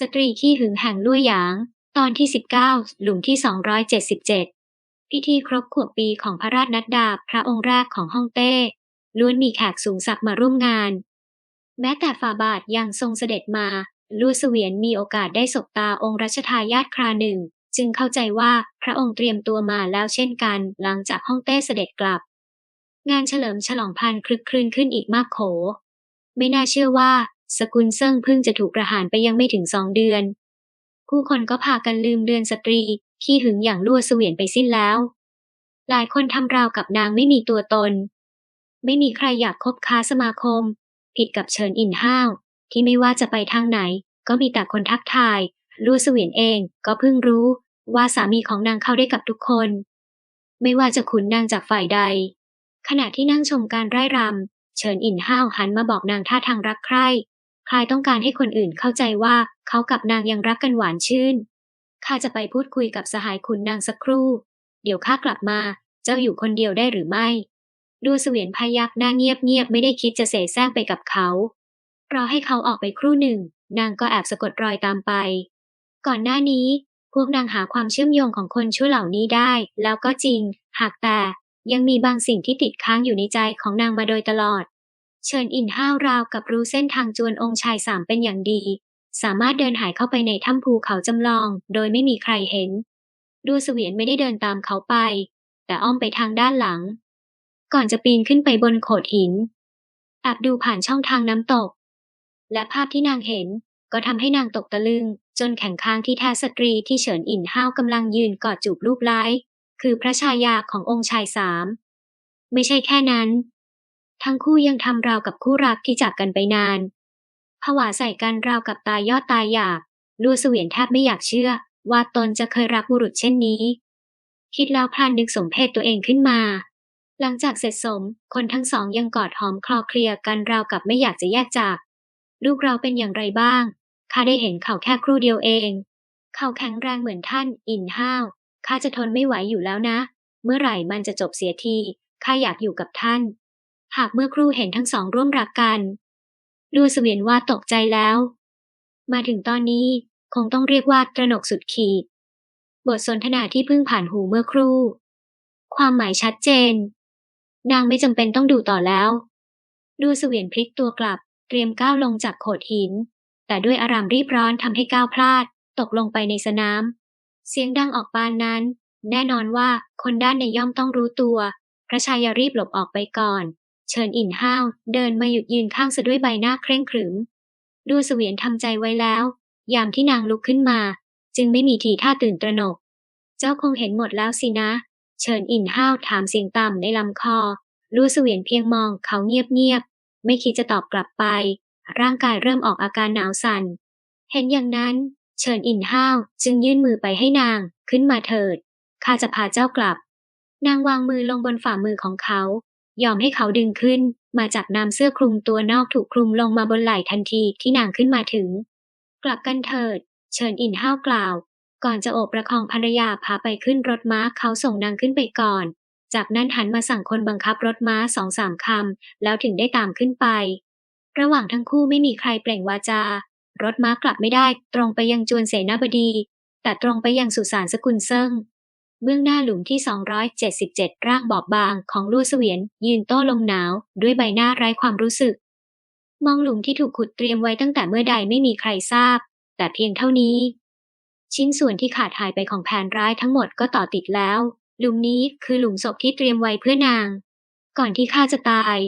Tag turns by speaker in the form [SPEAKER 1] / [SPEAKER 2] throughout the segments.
[SPEAKER 1] สตรีขี้หึงแห่งลู่หยาง ตอนที่ 19 หลุมที่ 277 พิธีครบขวบปีของพระราชนัดดาพระองค์แรกของฮ่องเต้ ล้วนมีแขกสูงศักดิ์มาร่วมงาน แม้แต่ฝ่าบาทยังทรงเสด็จมา ลู่เสวียนมีโอกาสได้สบตาองค์รัชทายาทคราหนึ่ง จึงเข้าใจว่าพระองค์เตรียมตัวมาแล้วเช่นกัน หลังจากฮ่องเต้เสด็จกลับ งานเฉลิมฉลองพันคลึกครื้นขึ้นอีกมากโขไม่น่าเชื่อว่า สกุลเซิ่งเพิ่งจะถูกประหารไปยังไม่ถึงสองเดือน ผู้คนก็พากันลืมเดือนสตรีขี้หึงอย่างลั่วเสวียนไปสิ้นแล้ว หลายคนทำราวกับนางไม่มีตัวตน ไม่มีใครอยากคบค้าสมาคม ผิดกับเฉินอินห้าว ที่ไม่ว่าจะไปทางไหน ก็มีแต่คนทักทายลู่เสวียนเองก็เพิ่งรู้ว่าสามีของนางเข้าได้กับทุกคน ไม่ว่าจะขุนนางจากฝ่ายใด ขณะที่นั่งชมการไร้รำเฉินอินห้าวหันมาบอกนางท่าทางรักใคร่ คลายต้องการให้คนอื่นเข้าใจว่าเขากับนางยังรักกันหวานชื่น ข้าจะไปพูดคุยกับสหายขุนนางสักครู่ เดี๋ยวข้ากลับมา เจ้าอยู่คนเดียวได้หรือไม่ ดูเสวียนพยักหน้าเงียบๆไม่ได้คิดจะเสแสร้งไปกับเขา รอให้เขาออกไปครู่หนึ่ง นางก็แอบสะกดรอยตามไป ก่อนหน้านี้ พวกนางหาความเชื่อมโยงของคนชั่วเหล่านี้ได้ แล้วก็จริง หากแต่ยังมีบางสิ่งที่ติดค้างอยู่ในใจของนางมาโดยตลอด เชิญอินห้าวราวกับรู้เส้นทางจวนองค์ชายสามเป็นอย่างดี สามารถเดินหายเข้าไปในถ้ำภูเขาจำลอง โดยไม่มีใครเห็น ดูเสวียนไม่ได้เดินตามเขาไป แต่อ้อมไปทางด้านหลัง ก่อนจะปีนขึ้นไปบนโขดหินแอบดูผ่านช่องทางน้ำตก และภาพที่นางเห็นก็ทำให้นางตกตะลึง จนแข็งค้างที่แท้สตรีที่เฉินอินห้าวกำลังยืนกอดจูบรูปไล้คือพระชายาขององค์ชายสาม ไม่ใช่แค่นั้น ทั้งคู่ยังทำราวกับคู่รักที่จากกันไปนาน ผวาใส่กันราวกับตายยอดตายอยากลูเสวียนแทบไม่อยากเชื่อ ว่าตนจะเคยรักบุรุษเช่นนี้ คิดแล้วพลานนึกสมเพศตัวเองขึ้นมา หลังจากเสร็จสม คนทั้งสองยังกอดหอมคลอเคลียกันราวกับไม่อยากจะแยกจาก ลูกเราเป็นอย่างไรบ้าง ข้าได้เห็นเขาแค่ครู่เดียวเอง เขาแข็งแรงเหมือนท่าน อินห้าว ข้าจะทนไม่ไหวอยู่แล้วนะ เมื่อไหร่มันจะจบเสียที ข้าอยากอยู่กับท่าน หากเมื่อครู่เห็นทั้งสองร่วมรักกัน ดูเสวียนว่าตกใจแล้ว มาถึงตอนนี้คงต้องเรียกว่าตระหนกสุดขีด บทสนทนาที่เพิ่งผ่านหูเมื่อครู่ ความหมายชัดเจน นางไม่จำเป็นต้องดูต่อแล้ว ดูเสวียนพลิกตัวกลับ เตรียมก้าวลงจากโขดหิน แต่ด้วยอารามรีบร้อนทำให้ก้าวพลาด ตกลงไปในสนาม เสียงดังออกปานนั้น แน่นอนว่าคนด้านในย่อมต้องรู้ตัว พระชายารีบหลบออกไปก่อน เชิญอินห้าวเดินมาหยุดยืนข้างซะด้วยใบหน้าเคร่งขรึม ดูเสวียนทำใจไว้แล้ว ยามที่นางลุกขึ้นมา จึงไม่มีทีท่าตื่นตระหนก เจ้าคงเห็นหมดแล้วสินะเชิญอินห้าวถามเสียงต่ำในลำคอลูเสวียนเพียงมองเขาเงียบๆไม่คิดจะตอบกลับไป ร่างกายเริ่มออกอาการหนาวสัน่น เห็นอย่างนั้นเชิญอินห้าวจึงยื่นมือไปให้นางขึ้นมาเถิดข้าจะพาเจ้ากลับ นางวางมือลงบนฝ่ามือของเขา ยอมให้เขาดึงขึ้น มาจากนำเสื้อคลุมตัวนอกถูกคลุมลงมาบนไหล่ทันทีที่นางขึ้นมาถึง กลับกันเถิด เชิญอินห้าวกล่าว ก่อนจะโอบประคองภรรยาพาไปขึ้นรถม้าเขาส่งนางขึ้นไปก่อน จากนั้นหันมาสั่งคนบังคับรถม้าสองสามคำแล้วถึงได้ตามขึ้นไป ระหว่างทั้งคู่ไม่มีใครเปล่งวาจา รถม้ากลับไม่ได้ ตรงไปยังจวนเสนาบดี แต่ตรงไปยังสุสานสกุลเซิง เบื้องหน้าหลุมที่ 277ร่างบอบบางของลู่เสวียน ยืนโต้ลมหนาว ด้วยใบหน้าไร้ความรู้สึก มองหลุมที่ถูกขุดเตรียมไว้ตั้งแต่เมื่อใดไม่มีใครทราบ แต่เพียงเท่านี้ ชิ้นส่วนที่ขาดหายไปของแผนร้ายทั้งหมดก็ต่อติดแล้ว หลุมนี้คือหลุมศพที่เตรียมไว้เพื่อนาง ก่อนที่ข้าจะตาย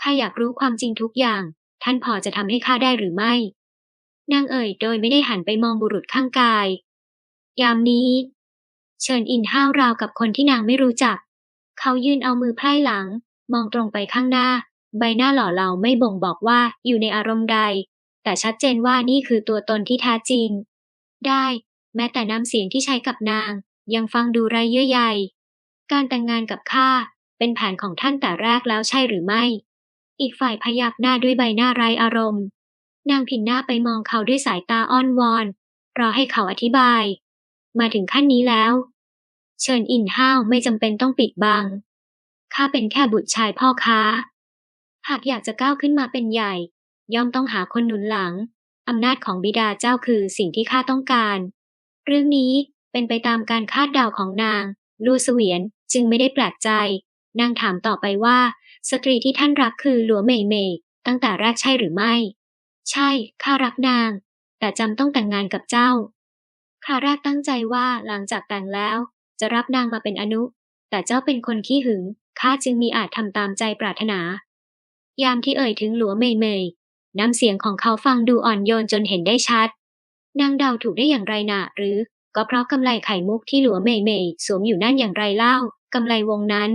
[SPEAKER 1] ข้าอยากรู้ความจริงทุกอย่าง ท่านพอจะทำให้ข้าได้หรือไม่นางเอ่ยโดยไม่ได้หันไปมองบุรุษข้างกาย ยามนี้ เชิญอินห้าวราวกับคนที่นางไม่รู้จัก เขายืนเอามือไพร่หลัง มองตรงไปข้างหน้า ใบหน้าหล่อเหลาไม่บ่งบอกว่าอยู่ในอารมณ์ใด แต่ชัดเจนว่านี่คือตัวตนที่แท้จริง ได้ แม้แต่น้ำเสียงที่ใช้กับนาง ยังฟังดูไรเยื่อใยการแต่งงานกับข้าเป็นแผนของท่านแต่แรกแล้วใช่หรือไม่ อีกฝ่ายพยักหน้าด้วยใบหน้าไร้อารมณ์ นางผินหน้าไปมองเขาด้วยสายตาอ้อนวอน รอให้เขาอธิบาย มาถึงขั้นนี้แล้ว เชิญอินห้าวไม่จำเป็นต้องปิดบัง ข้าเป็นแค่บุตรชายพ่อค้า หากอยากจะก้าวขึ้นมาเป็นใหญ่ ย่อมต้องหาคนหนุนหลัง อำนาจของบิดาเจ้าคือสิ่งที่ข้าต้องการ เรื่องนี้เป็นไปตามการคาดเดาของนาง ลู่เสวียนจึงไม่ได้แปลกใจ นางถามต่อไปว่า สตรีที่ท่านรักคือหลัวเมยเมยตั้งแต่แรกใช่หรือไม่ ใช่ ข้ารักนาง แต่จำต้องแต่งงานกับเจ้าคราแรกตั้งใจว่าหลังจากแต่งแล้ว จะรับนางมาเป็นอนุ แต่เจ้าเป็นคนขี้หึงข้าจึงมีอาจทำตามใจปรารถนา ยามที่เอ่ยถึงหลัวเมยเมยน้ำเสียงของเขาฟังดูอ่อนโยนจนเห็นได้ชัด นางเดาถูกได้อย่างไรนะหรือก็เพราะกำไลไข่มุกที่หลัวเมยเมยสวมอยู่นั่นอย่างไรเล่ากำไลวงนั้น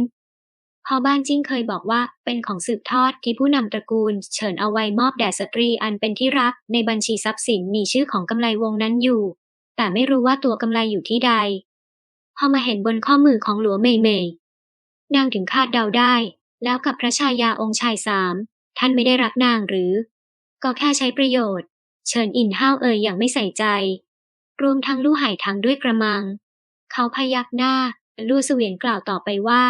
[SPEAKER 1] พ่อบ้านจิ้งเคยบอกว่าเป็นของสืบทอดที่ผู้นำตระกูล เชิญเอาไว้มอบแด่สตรีอันเป็นที่รัก ในบัญชีทรัพย์สินมีชื่อของกำไลวงนั้นอยู่ แต่ไม่รู้ว่าตัวกำไลอยู่ที่ใด พอมาเห็นบนข้อมือของหลัวเมยเมยนางถึงคาดเดาได้ แล้วกับพระชายาองค์ชายสาม ท่านไม่ได้รักนางหรือ ก็แค่ใช้ประโยชน์ เชิญอินห้าวเอ่ยอย่างไม่ใส่ใจ รวมทั้งลู่ไห่ทั้งด้วยกระมัง เขาพยักหน้า ลู่เสวียนกล่าวต่อไปว่า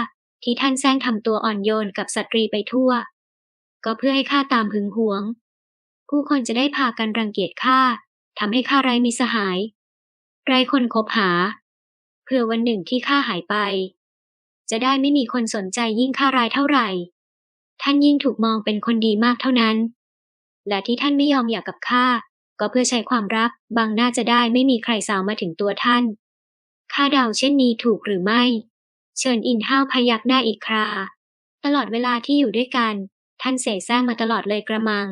[SPEAKER 1] ที่ท่านแซงทำตัวอ่อนโยนกับสตรีไปทั่ว ก็เพื่อให้ข้าตามหึงหวง ผู้คนจะได้พากันรังเกียจข้าทำให้ข้าไร้มีสหาย ไร้คนคบหา เพื่อวันหนึ่งที่ข้าหายไป จะได้ไม่มีคนสนใจยิ่งข้ารายเท่าไหร่ ท่านยิ่งถูกมองเป็นคนดีมากเท่านั้น และที่ท่านไม่ยอมหย่ากับข้าก็เพื่อใช้ความรักบางหน้าจะได้ไม่มีใครสาวมาถึงตัวท่านข้าเดาเช่นนี้ถูกหรือไม่ เชิญอินห้าวพยักหน้าอีกครา ตลอดเวลาที่อยู่ด้วยกัน ท่านเสแสร้งมาตลอดเลยกระมัง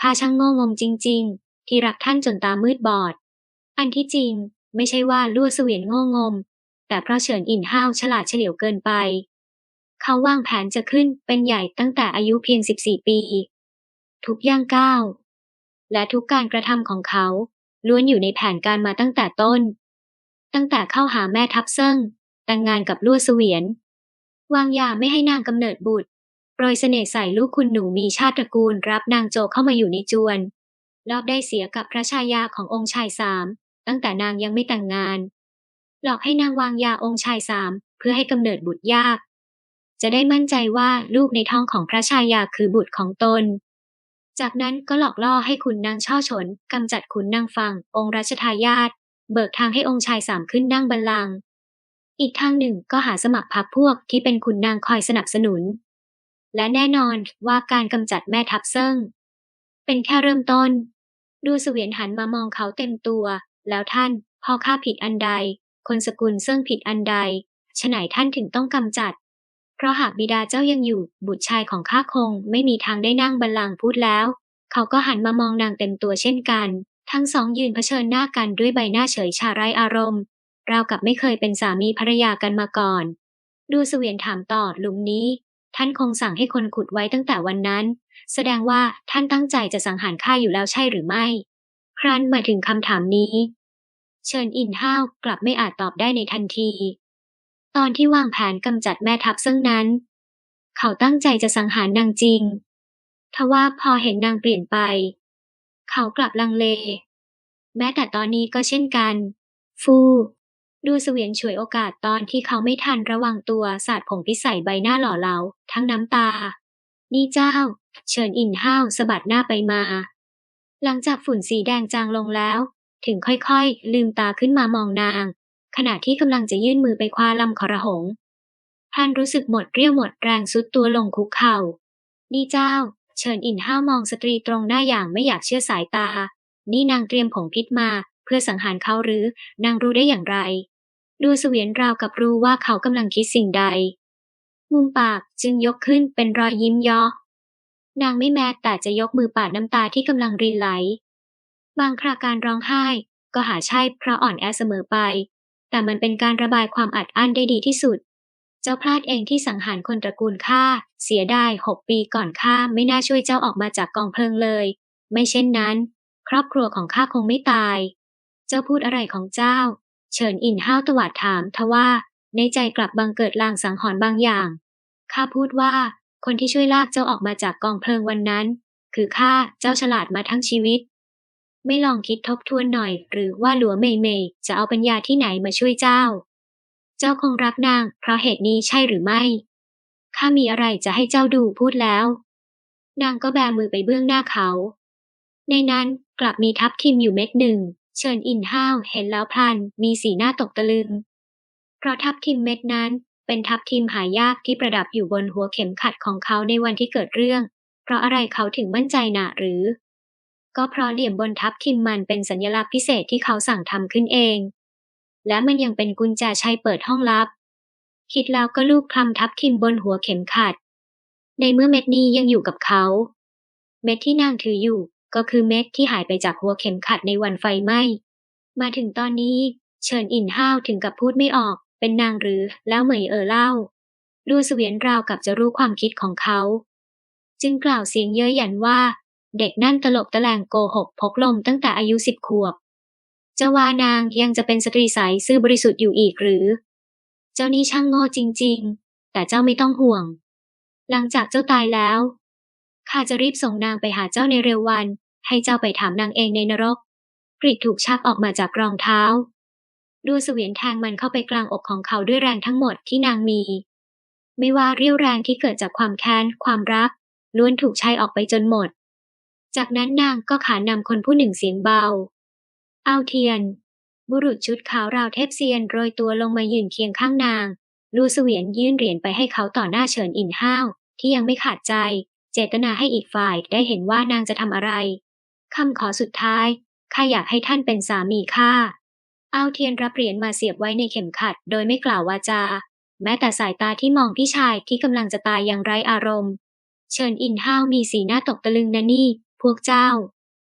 [SPEAKER 1] ข้าช่างโง่งมจริง ๆ ที่รักท่านจนตามืดบอด อันที่จริง ไม่ใช่ว่าลู่เสวียนโง่งม แต่เพราะเฉินอินห้าวฉลาดเฉลียวเกินไป เขาวางแผนจะขึ้นเป็นใหญ่ตั้งแต่อายุเพียง 14 ปี ทุกย่างก้าว และทุกการกระทำของเขาล้วนอยู่ในแผนการมาตั้งแต่ต้น ตั้งแต่เข้าหาแม่ทัพเซิ่ง แต่งงานกับลู่เสวียน วางยาไม่ให้นางกำเนิดบุตรโปรยเสน่ห์ใส่ลูกคุณหนูมีชาติตระกูลรับนางโจเข้ามาอยู่ในจวนรอบได้เสียกับพระชายาขององค์ชายสาม ตั้งแต่นางยังไม่แต่งงาน หลอกให้นางวางยาองค์ชายสามเพื่อให้กำเนิดบุตรยาก จะได้มั่นใจว่าลูกในท้องของพระชายาคือบุตรของตน จากนั้นก็หลอกล่อให้ขุนนางช่อฉนกำจัดขุนนางฟัง องค์รัชทายาทเบิกทางให้องค์ชายสามขึ้นนั่งบัลลังก์อีกทางหนึ่งก็หาสมัครพรรคพวกที่เป็นขุนนางคอยสนับสนุน และแน่นอนว่าการกำจัดแม่ทัพเซิ่ง เป็นแค่เริ่มต้น ดูเสวียนหันมามองเขาเต็มตัว แล้วท่านพอข้าผิดอันใด คนสกุลเซิ่งผิดอันใดฉไหนท่านถึงต้องกำจัด เพราะหากบิดาเจ้ายังอยู่ บุตรชายของข้าคงไม่มีทางได้นั่งบัลลังก์พูดแล้ว เขาก็หันมามองนางเต็มตัวเช่นกัน ทั้งสองยืนเผชิญหน้ากันด้วยใบหน้าเฉยชาไรอารมณ์ราวกับไม่เคยเป็นสามีภรรยากันมาก่อน ดูเสวียนถามต่อหลุมนี้ ท่านคงสั่งให้คนขุดไว้ตั้งแต่วันนั้น แสดงว่าท่านตั้งใจจะสังหารข้าอยู่แล้วใช่หรือไม่ ครั้นมาถึงคำถามนี้ เชิญอินห้าวกลับไม่อาจตอบได้ในทันที ตอนที่วางแผนกำจัดแม่ทัพซึ่งนั้น เขาตั้งใจจะสังหารนางจริง ทว่าพอเห็นนางเปลี่ยนไป เขากลับลังเล แม้แต่ตอนนี้ก็เช่นกัน ฟูดูเสวียนฉวยโอกาสตอนที่เขาไม่ทันระวังตัวสาดผงพิษใส่ใบหน้าหล่อเหลาทั้งน้ำตา นี่เจ้า เชิญอินห้าวสะบัดหน้าไปมา หลังจากฝุ่นสีแดงจางลงแล้ว ถึงค่อยๆ ลืมตาขึ้นมามองนาง ขณะที่กำลังจะยื่นมือไปคว้าลำคอระหงท่านรู้สึกหมดเรี่ยวหมดแรงสุดตัวลงคุกเข่านี่เจ้า เชิญอินห้ามองสตรีตรงหน้าอย่างไม่อยากเชื่อสายตา นี่นางเตรียมผงพิษมา เพื่อสังหารเขาหรือนางรู้ได้อย่างไร ดูเสวียนราวกับรู้ว่าเขากำลังคิดสิ่งใด มุมปากจึงยกขึ้นเป็นรอยยิ้มยาะนางไม่แม้แต่จะยกมือปาดน้ำตาที่กำลังรินไหล บางคราการร้องไห้ ก็หาใช่เพราะอ่อนแอเสมอไป แต่มันเป็นการระบายความอัดอั้นได้ดีที่สุด เจ้าพลาดเองที่สังหารคนตระกูลข้าเสียได้หกปีก่อนข้าไม่น่าช่วยเจ้าออกมาจากกองเพลิงเลย ไม่เช่นนั้น ครอบครัวของข้าคงไม่ตาย เจ้าพูดอะไรของเจ้า เฉินอินห้าวตวาดถามทว่า ในใจกลับบังเกิดลางสังหรณ์บางอย่างข้าพูดว่าคนที่ช่วยลากเจ้าออกมาจากกองเพลิงวันนั้น คือข้าเจ้าฉลาดมาทั้งชีวิต ไม่ลองคิดทบทวนหน่อย หรือว่าหลัวเมยเมยจะเอาปัญญาที่ไหนมาช่วยเจ้า เจ้าคงรักนาง เพราะเหตุนี้ใช่หรือไม่ ข้ามีอะไรจะให้เจ้าดูพูดแล้ว นางก็แบมือไปเบื้องหน้าเขา ในนั้นกลับมีทับทิมอยู่เม็ดหนึ่ง เชิญอินห้าวเห็นแล้วพลัน มีสีหน้าตกตะลึง เพราะทับทิมเม็ดนั้นเป็นทับทิมหายากที่ประดับอยู่บนหัวเข็มขัดของเขาในวันที่เกิดเรื่อง เพราะอะไรเขาถึงมั่นใจหนะหรือ ก็เพราะเหลี่ยมบนทับทิมมันเป็นสัญลักษณ์พิเศษที่เขาสั่งทำขึ้นเอง และมันยังเป็นกุญแจใช้เปิดห้องลับ คิดแล้วก็ลูบคลำทับทิมบนหัวเข็มขัด ในเมื่อเม็ดนี้ยังอยู่กับเขา เม็ดที่นางถืออยู่ก็คือเม็ดที่หายไปจากหัวเข็มขัดในวันไฟไหม้ มาถึงตอนนี้ เชิญอินห้าวถึงกับพูดไม่ออก เป็นนางหรือแล้วเหมยเออเล่าดูเสวียนราวกับจะรู้ความคิดของเขา จึงกล่าวเสียงเย้ยหยันว่า เด็กนั่นตลบตะแลงโกหกพกลมตั้งแต่อายุสิบขวบ จะวานางยังจะเป็นสตรีใสซื่อบริสุทธิ์อยู่อีกหรือ เจ้านี่ช่างโง่จริง ๆ แต่เจ้าไม่ต้องห่วง หลังจากเจ้าตายแล้วข้าจะรีบส่งนางไปหาเจ้าในเร็ววัน ให้เจ้าไปถามนางเองในนรกกริดถูกชักออกมาจากรองเท้า ดูเสวียนแทงมันเข้าไปกลางอกของเขาด้วยแรงทั้งหมดที่นางมี ไม่ว่าเรี่ยวแรงที่เกิดจากความแค้น ความรักล้วนถูกใช้ออกไปจนหมด จากนั้นนางก็ขานำคนผู้หนึ่งเสียงเบา เอาเทียน บุรุษชุดขาวราวเทพเซียนโรยตัวลงมายืนเคียงข้างนาง ลูเสวียนยื่นเหรียญไปให้เขาต่อหน้าเฉินอินห้าว ที่ยังไม่ขาดใจ เจตนาให้อีกฝ่ายได้เห็นว่านางจะทำอะไรคำขอสุดท้ายข้าอยากให้ท่านเป็นสามีข้าเอาเทียนรับเหรียญมาเสียบไว้ในเข็มขัด โดยไม่กล่าววาจา แม้แต่สายตาที่มองพี่ชายที่กำลังจะตายอย่างไร้อารมณ์ เชิญอินห้าวมีสีหน้าตกตะลึงนะนี่ พวกเจ้า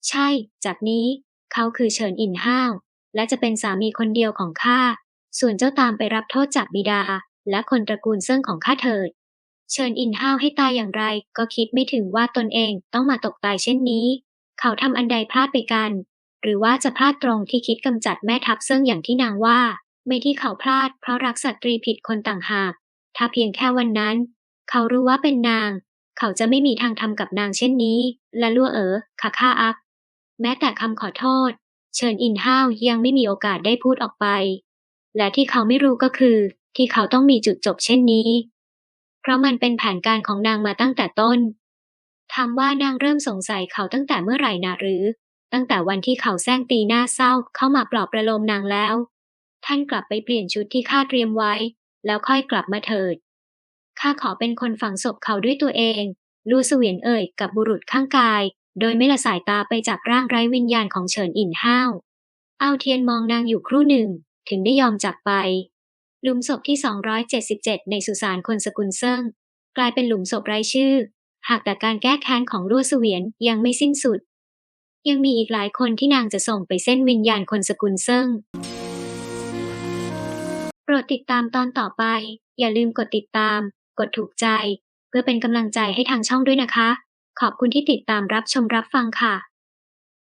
[SPEAKER 1] ใช่ จากนี้ เขาคือเฉินอินห้าว และจะเป็นสามีคนเดียวของข้า ส่วนเจ้าตามไปรับโทษจากบิดา และคนตระกูลเซิ่งของข้าเถิดเชิญอินห้าวให้ตายอย่างไร ก็คิดไม่ถึงว่าตนเองต้องมาตกตายเช่นนี้ เขาทำอันใดพลาดไปกัน หรือว่าจะพลาดตรงที่คิดกำจัดแม่ทัพเซิ่งอย่างที่นางว่า ไม่ที่เขาพลาดเพราะรักสตรีผิดคนต่างหาก ถ้าเพียงแค่วันนั้น เขารู้ว่าเป็นนาง เขาจะไม่มีทางทำกับนางเช่นนี้ และลั่วเอ๋อขาค่าอัก แม้แต่คำขอโทษ เชิญอินห้าวยังไม่มีโอกาสได้พูดออกไป และที่เขาไม่รู้ก็คือ ที่เขาต้องมีจุดจบเช่นนี้ เพราะมันเป็นแผนการของนางมาตั้งแต่ต้นถามว่านางเริ่มสงสัยเขาตั้งแต่เมื่อไหร่นะหรือ ตั้งแต่วันที่เขาแซงตีหน้าเศร้าเข้ามาปลอบประโลมนางแล้ว ท่านกลับไปเปลี่ยนชุดที่ข้าเตรียมไว้ แล้วค่อยกลับมาเถิด ข้าขอเป็นคนฝังศพเขาด้วยตัวเอง ลูเสวียนเอ่ยกับบุรุษข้างกาย โดยไม่ละสายตาไปจากร่างไร้วิญญาณของเฉินอินห้าวเอาเทียนมองนางอยู่ครู่หนึ่ง ถึงได้ยอมจากไป หลุมศพที่ 277 ในสุสานคนสกุลเซิ่งกลายเป็นหลุมศพไร้ชื่อ หากแต่การแก้แค้นของลู่เสวียนยังไม่สิ้นสุด ยังมีอีกหลายคนที่นางจะส่งไปเส้นวิญญาณคนสกุลเซิ่งโปรดติดตามตอนต่อไป อย่าลืมกดติดตาม กดถูกใจ เพื่อเป็นกำลังใจให้ทางช่องด้วยนะคะ ขอบคุณที่ติดตามรับชมรับฟังค่ะ